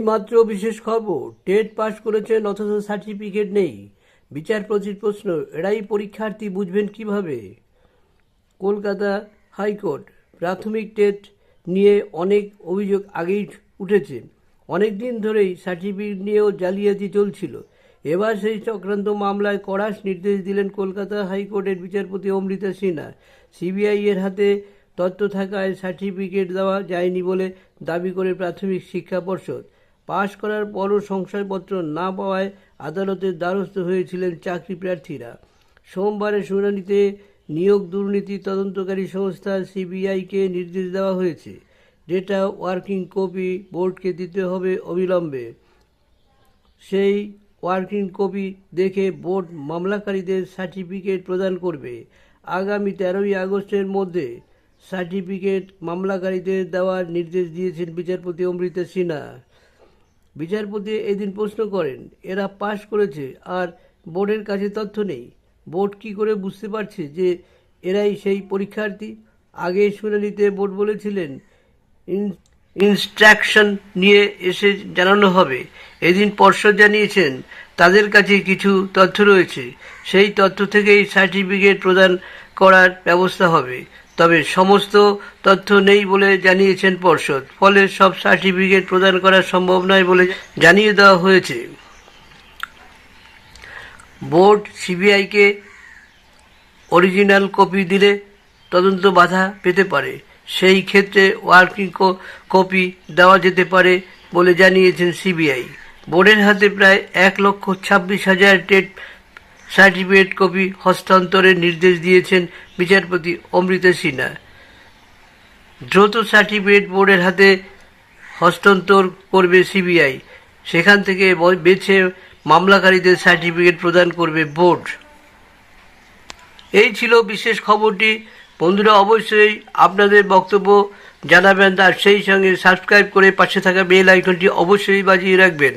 এইমাত্র বিশেষ খবর। টেট পাস করেছেন, অথচ সার্টিফিকেট নেই। বিচারপতির প্রশ্ন, এরাই পরীক্ষার্থী বুঝবেন কীভাবে? কলকাতা হাইকোর্ট প্রাথমিক টেট নিয়ে অনেক অভিযোগ আগেই উঠেছে। অনেক দিন ধরেই সার্টিফিকেট নিয়েও জালিয়াতি চলছিল। এবার সেই চক্রান্ত মামলায় কড়াস নির্দেশ দিলেন কলকাতা হাইকোর্টের বিচারপতি অমৃতা সিনহা। সিবিআই এর হাতে তথ্য থাকায় সার্টিফিকেট দেওয়া যায়নি বলে দাবি করে প্রাথমিক শিক্ষা পর্ষদ। পাশ করার পরও সংশয়পত্র না পাওয়ায় আদালতের দ্বারস্থ হয়েছিলেন চাকরি প্রার্থীরা। সোমবারের শুনানিতে নিয়োগ দুর্নীতি তদন্তকারী সংস্থা সিবিআইকে নির্দেশ দেওয়া হয়েছে। ডেটা ওয়ার্কিং কপি বোর্ডকে দিতে হবে অবিলম্বে। সেই ওয়ার্কিং কপি দেখে বোর্ড মামলাকারীদের সার্টিফিকেট প্রদান করবে। আগামী তেরোই আগস্টের মধ্যে সার্টিফিকেট মামলাকারীদের দেওয়ার নির্দেশ দিয়েছেন বিচারপতি অমৃতা সিনহা। বিচারপতি এদিন প্রশ্ন করেন, এরা পাশ করেছে, আর বোর্ডের কাছে তথ্য নেই। বোর্ড কি করে বুঝতে পারছে যে এরাই সেই পরীক্ষার্থী? আগে শুনানিতে বোর্ড বলেছিলেন, ইন- ইনস্ট্রাকশন নিয়ে এসে জানানো হবে। এদিন পর্ষদ জানিয়েছেন, তাদের কাছে কিছু তথ্য রয়েছে। সেই তথ্য থেকেই সার্টিফিকেট প্রদান করার ব্যবস্থা হবে। তবে সমস্ত তথ্য নেই বলে জানিয়েছেন পর্ষদ। ফলে সব সার্টিফিকেট প্রদান করা সম্ভব নয় বলে জানিয়ে দেওয়া হয়েছে। বোর্ড সিবিআইকে অরিজিনাল কপি দিলে তদন্ত বাধা পেতে পারে। সেই ক্ষেত্রে ওয়ার্কিং কপি দেওয়া যেতে পারে বলে জানিয়েছেন সিবিআই। বোর্ডের হাতে প্রায় এক লক্ষ ছাব্বিশ হাজার টেট সার্টিফিকেট কপি হস্তান্তরের নির্দেশ দিয়েছেন বিচারপতি অমৃতা সিনহা। দ্রুত সার্টিফিকেট বোর্ডের হাতে হস্তান্তর করবে সিবিআই। সেখান থেকে বেছে মামলাকারীদের সার্টিফিকেট প্রদান করবে বোর্ড। এই ছিল বিশেষ খবরটি। বন্ধুরা, অবশ্যই আপনাদের বক্তব্য জানাবেন, আর সেই সঙ্গে সাবস্ক্রাইব করে পাশে থাকা বেল আইকনটি অবশ্যই বাজিয়ে রাখবেন।